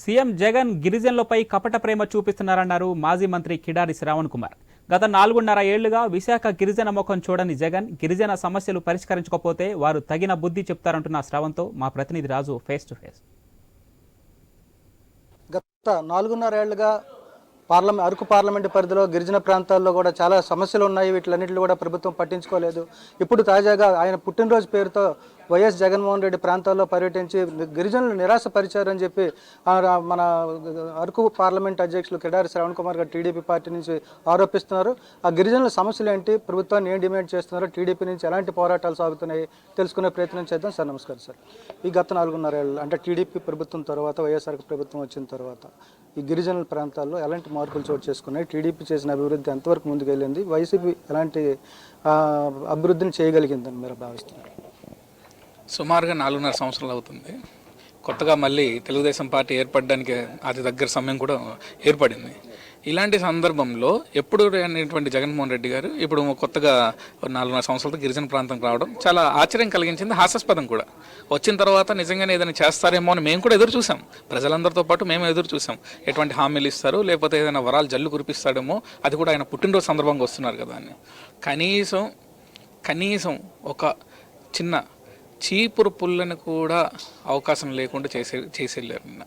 CM Jagan గిరిజనులపై కపట ప్రేమ చూపిస్తున్నారన్నారు మాజీ మంత్రి కిడారి శ్రావణ్ కుమార్. గత నాలుగున్నర ఏళ్ళుగా విశాఖ గిరిజన ముఖం చూడని జగన్ గిరిజన సమస్యలు పరిష్కరించకపోతే వారు తగిన బుద్ధి చెప్తారంటున్న శ్రావణ్తో మా ప్రతినిధి రాజు ఫేస్ టు ఫేస్. గత నాలుగున్నరేళ్ళుగా పార్లమెంట్ అరకు పార్లమెంటు పరిధిలో గిరిజన ప్రాంతాల్లో కూడా చాలా సమస్యలు ఉన్నాయి. వీటిలన్నింటిలో కూడా ప్రభుత్వం పట్టించుకోలేదు. ఇప్పుడు తాజాగా ఆయన పుట్టినరోజు పేరుతో వైఎస్ జగన్మోహన్ రెడ్డి ప్రాంతాల్లో పర్యటించి గిరిజనులు నిరాశపరిచారని చెప్పి మన అరకు పార్లమెంట్ అధ్యక్షులు కిడారి శ్రవణ్ కుమార్ గారు టీడీపీ పార్టీ నుంచి ఆరోపిస్తున్నారు. ఆ గిరిజనుల సమస్యలు ఏంటి? ప్రభుత్వాన్ని ఏం డిమాండ్ చేస్తున్నారో? టీడీపీ నుంచి ఎలాంటి పోరాటాలు సాగుతున్నాయి? తెలుసుకునే ప్రయత్నం చేద్దాం సార్. నమస్కారం సార్. ఈ గత నాలుగున్నర ఏళ్ళు అంటే టీడీపీ ప్రభుత్వం తర్వాత వైఎస్ఆర్ ప్రభుత్వం వచ్చిన తర్వాత ఈ గిరిజనుల ప్రాంతాల్లో ఎలాంటి మార్పులు చోటు చేసుకున్నాయి? టీడీపీ చేసిన అభివృద్ధి ఎంతవరకు ముందుకెళ్ళింది? వైసీపీ ఎలాంటి అభివృద్ధిని చేయగలిగిందని మీరు భావిస్తున్నారు? సుమారుగా నాలుగున్నర సంవత్సరాలు అవుతుంది. కొత్తగా మళ్ళీ తెలుగుదేశం పార్టీ ఏర్పడడానికి అతి దగ్గర సమయం కూడా ఏర్పడింది. ఇలాంటి సందర్భంలో ఎప్పుడు అనేటువంటి జగన్మోహన్ రెడ్డి గారు ఇప్పుడు కొత్తగా నాలుగున్నర సంవత్సరాలతో గిరిజన ప్రాంతంకి రావడం చాలా ఆశ్చర్యం కలిగించింది హాస్యాస్పదం కూడా. వచ్చిన తర్వాత నిజంగానే ఏదైనా చేస్తారేమో అని మేము కూడా ఎదురు చూసాం ప్రజలందరితో పాటు మేము ఎదురు చూసాం ఎటువంటి హామీలు ఇస్తారు లేకపోతే ఏదైనా వరాలు జల్లు కురిపిస్తాడేమో అది కూడా ఆయన పుట్టినరోజు సందర్భంగా వస్తున్నారు కదా అని. కనీసం కనీసం ఒక చిన్న చీపురు పుల్లని కూడా అవకాశం లేకుండా చేసే చేసేళ్ళారు నిన్న.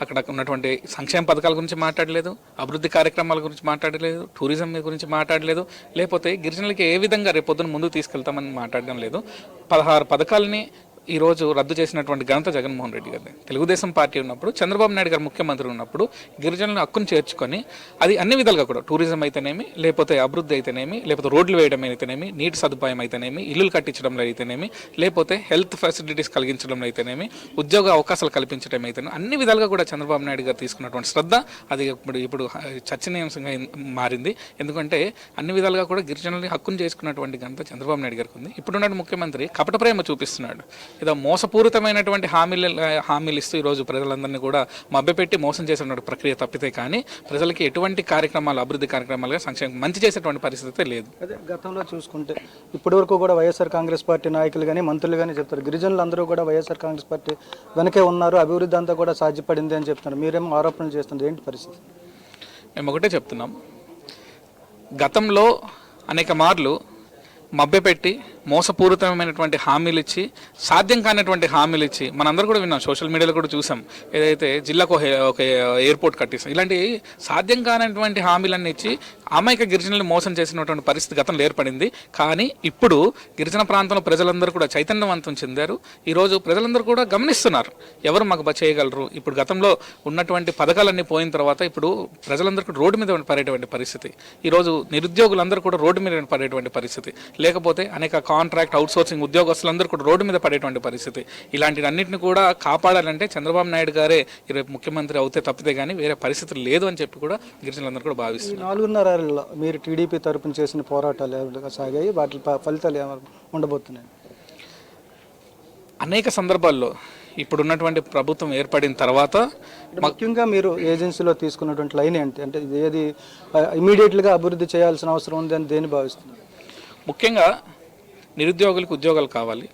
అక్కడ ఉన్నటువంటి సంక్షేమ పథకాల గురించి మాట్లాడలేదు అభివృద్ధి కార్యక్రమాల గురించి మాట్లాడలేదు టూరిజం గురించి మాట్లాడలేదు లేకపోతే గిరిజనులకి ఏ విధంగా రేపు పొద్దున ముందుకు తీసుకెళ్తామని మాట్లాడడం లేదు. పదహారు పథకాలని ఈరోజు రద్దు చేసినటువంటి ఘనత జగన్మోహన్ రెడ్డి గారి తెలుగుదేశం పార్టీ ఉన్నప్పుడు చంద్రబాబు నాయుడు గారు ముఖ్యమంత్రి ఉన్నప్పుడు గిరిజనులను హక్కును చేర్చుకొని అది అన్ని విధాలుగా కూడా టూరిజం అయితేనేమి లేకపోతే అభివృద్ధి అయితేనేమి లేకపోతే రోడ్లు వేయడం అయితేనేమి నీటి సదుపాయం అయితేనేమి ఇల్లులు కట్టించడంలో అయితేనేమి లేకపోతే హెల్త్ ఫెసిలిటీస్ కలిగించడంలో అయితేనేమి ఉద్యోగ అవకాశాలు కల్పించడం అయితేనే అన్ని విధాలుగా కూడా చంద్రబాబు నాయుడు గారు తీసుకున్నటువంటి శ్రద్ధ అది ఇప్పుడు ఇప్పుడు చర్చనీయాంశంగా మారింది. ఎందుకంటే అన్ని విధాలుగా కూడా గిరిజనుల్ని హక్కును చేసుకున్నటువంటి ఘనత చంద్రబాబు నాయుడు గారికి ఉంది. ఇప్పుడున్న ముఖ్యమంత్రి కపట ప్రేమ చూపిస్తున్నాడు. ఏదో మోసపూరితమైనటువంటి హామీలు హామీలు ఇస్తూ ఈరోజు ప్రజలందరినీ కూడా మభ్యపెట్టి మోసం చేసినటువంటి ప్రక్రియ తప్పితే కానీ ప్రజలకి ఎటువంటి కార్యక్రమాలు అభివృద్ధి కార్యక్రమాలుగా సంక్షేమం మంచి చేసేటువంటి పరిస్థితి అయితే లేదు. అదే గతంలో చూసుకుంటే ఇప్పటి వరకు కూడా వైఎస్ఆర్ కాంగ్రెస్ పార్టీ నాయకులు కానీ మంత్రులు కానీ చెప్తారు. గిరిజనులు అందరూ కూడా వైఎస్ఆర్ కాంగ్రెస్ పార్టీ వెనకే ఉన్నారు. అభివృద్ధి అంతా కూడా సాధ్యపడింది అని చెప్తున్నారు. మీరేమో ఆరోపణలు చేస్తున్నారు ఏంటి పరిస్థితి? మేము ఒకటే చెప్తున్నాం. గతంలో అనేక మార్లు మభ్యపెట్టి మోసపూరితమైనటువంటి హామీలు ఇచ్చి సాధ్యం కానటువంటి హామీలు ఇచ్చి మనందరూ కూడా విన్నాం సోషల్ మీడియాలో కూడా చూసాం. ఏదైతే జిల్లాకు ఒక ఎయిర్పోర్ట్ కట్టిస్తాం ఇలాంటి సాధ్యం కానటువంటి హామీలన్నీ ఇచ్చి అమాయక గిరిజనులు మోసం చేసినటువంటి పరిస్థితి గతంలో ఏర్పడింది. కానీ ఇప్పుడు గిరిజన ప్రాంతంలో ప్రజలందరూ కూడా చైతన్యవంతం చెందారు. ఈరోజు ప్రజలందరూ కూడా గమనిస్తున్నారు. ఎవరు మాకు చేయగలరు? ఇప్పుడు గతంలో ఉన్నటువంటి పథకాలన్నీ పోయిన తర్వాత ఇప్పుడు ప్రజలందరూ కూడా రోడ్డు మీద పడేటువంటి పరిస్థితి. ఈరోజు నిరుద్యోగులందరూ కూడా రోడ్డు మీద పడేటువంటి పరిస్థితి. లేకపోతే అనేక కాంట్రాక్ట్ అవుట్సోర్సింగ్ ఉద్యోగస్తులందరూ కూడా రోడ్డు మీద పడేటువంటి పరిస్థితి. ఇలాంటి అన్నింటిని కూడా కాపాడాలంటే చంద్రబాబు నాయుడు గారే రేపు ముఖ్యమంత్రి అవుతే తప్పితే కానీ వేరే పరిస్థితి లేదు అని చెప్పి కూడా గిరిజనులందరూ కూడా ఈ భావిస్తున్నారు. నాలుగున్నరేళ్ళలో మీరు టీడీపీ తరపున చేసిన పోరాటాలు సాగాయి? వాటి ఫలితాలు ఏమైనా ఉండబోతున్నాయి? అనేక సందర్భాల్లో ఇప్పుడున్నటువంటి ప్రభుత్వం ఏర్పడిన తర్వాత ముఖ్యంగా మీరు ఏజెన్సీలో తీసుకున్నటువంటి లైన్ ఏంటి? అంటే ఇది ఏది ఇమీడియట్గా అభివృద్ధి చేయాల్సిన అవసరం ఉంది అని దేని భావిస్తున్నారు? ముఖ్యంగా నిరుద్యోగులకు ఉద్యోగాలు కావాలి.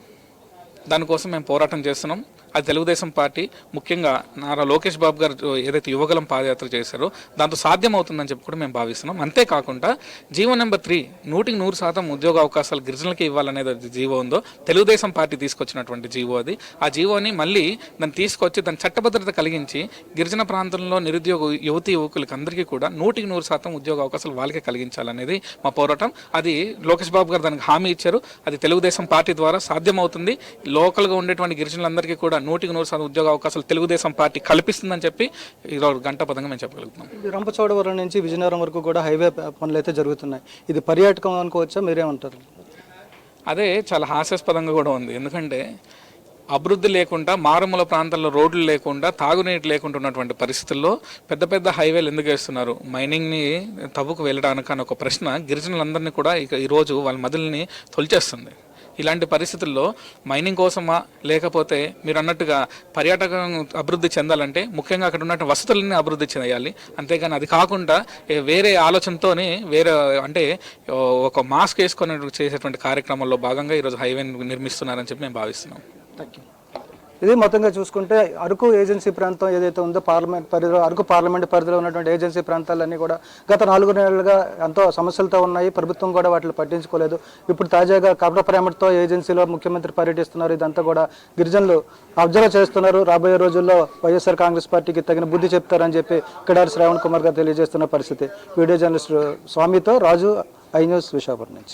దానికోసం మేము పోరాటం చేస్తున్నాం. అది తెలుగుదేశం పార్టీ ముఖ్యంగా నారా లోకేష్ బాబు గారు ఏదైతే యువగలం పాదయాత్ర చేశారో దాంతో సాధ్యం అవుతుందని చెప్పి కూడా మేము భావిస్తున్నాం. అంతేకాకుండా జీవో నెంబర్ త్రీ నూటికి నూరు శాతం ఉద్యోగ అవకాశాలు గిరిజనులకి ఇవ్వాలనేది అది జీవో ఉందో తెలుగుదేశం పార్టీ తీసుకొచ్చినటువంటి జీవో అది. ఆ జీవోని మళ్ళీ దాన్ని తీసుకొచ్చి దాని చట్టభద్రత కలిగించి గిరిజన ప్రాంతంలో నిరుద్యోగ యువతి యువకులకి అందరికీ కూడా నూటికి నూరు శాతం ఉద్యోగ అవకాశాలు వాళ్ళకే కలిగించాలనేది మా పోరాటం. అది లోకేష్ బాబు గారు దానికి హామీ ఇచ్చారు. అది తెలుగుదేశం పార్టీ ద్వారా సాధ్యమవుతుంది. లోకల్గా ఉండేటువంటి గిరిజనులందరికీ కూడా నూటికి నూరు శాతం ఉద్యోగ అవకాశాలు తెలుగుదేశం పార్టీ కల్పిస్తుందని చెప్పి ఈరోజు గంట పదంగా మేము చెప్పగలుగుతున్నాం. ఇది రంపచోడవరం నుంచి విజయనగరం వరకు కూడా హైవే పనులు అయితే జరుగుతున్నాయి. ఇది పర్యాటకం అనుకోవచ్చా మీరేమంటారు అదే చాలా హాస్యాస్పదంగా కూడా ఉంది. ఎందుకంటే అభివృద్ధి లేకుండా మారుమూల ప్రాంతాల్లో రోడ్లు లేకుండా తాగునీటి లేకుండా ఉన్నటువంటి పరిస్థితుల్లో పెద్ద పెద్ద హైవేలు ఎందుకు వేస్తున్నారు? మైనింగ్ని తవ్వుకు వెళ్ళడానికి అని ఒక ప్రశ్న గిరిజనులందరినీ కూడా ఇక ఈరోజు వాళ్ళ మదిల్ని తొలిచేస్తుంది. ఇలాంటి పరిస్థితుల్లో మైనింగ్ కోసమా లేకపోతే మీరు అన్నట్టుగా పర్యాటకం అభివృద్ధి చెందాలంటే ముఖ్యంగా అక్కడ ఉన్నటువంటి వసతులన్నీ అభివృద్ధి చేయాలి. అంతేగాని అది కాకుండా వేరే ఆలోచనతోనే వేరే అంటే ఒక మాస్క్ వేసుకొని చేసేటువంటి కార్యక్రమంలో భాగంగా ఈరోజు హైవే నిర్మిస్తున్నారని చెప్పి మేము భావిస్తున్నాం. థ్యాంక్ యూ ఇది మొత్తంగా చూసుకుంటే అరకు ఏజెన్సీ ప్రాంతం ఏదైతే ఉందో పార్లమెంట్ పరిధిలో అరకు పార్లమెంట్ పరిధిలో ఉన్నటువంటి ఏజెన్సీ ప్రాంతాలన్నీ కూడా గత నాలుగు నెలలుగా ఎంతో సమస్యలతో ఉన్నాయి. ప్రభుత్వం కూడా వాటిని పట్టించుకోలేదు. ఇప్పుడు తాజాగా కపట ప్రేమతో ఏజెన్సీలో ముఖ్యమంత్రి పర్యటిస్తున్నారు. ఇదంతా కూడా గిరిజనులు అబ్జర్వ్ చేస్తున్నారు. రాబోయే రోజుల్లో వైఎస్ఆర్ కాంగ్రెస్ పార్టీకి తగిన బుద్ధి చెప్తారని చెప్పి కిడారి శ్రావణ్ కుమార్ గారు తెలియజేస్తున్న పరిస్థితి. వీడియో జర్నలిస్ట్ స్వామితో రాజు ఐ న్యూస్ విశాఖపట్నం నుంచి.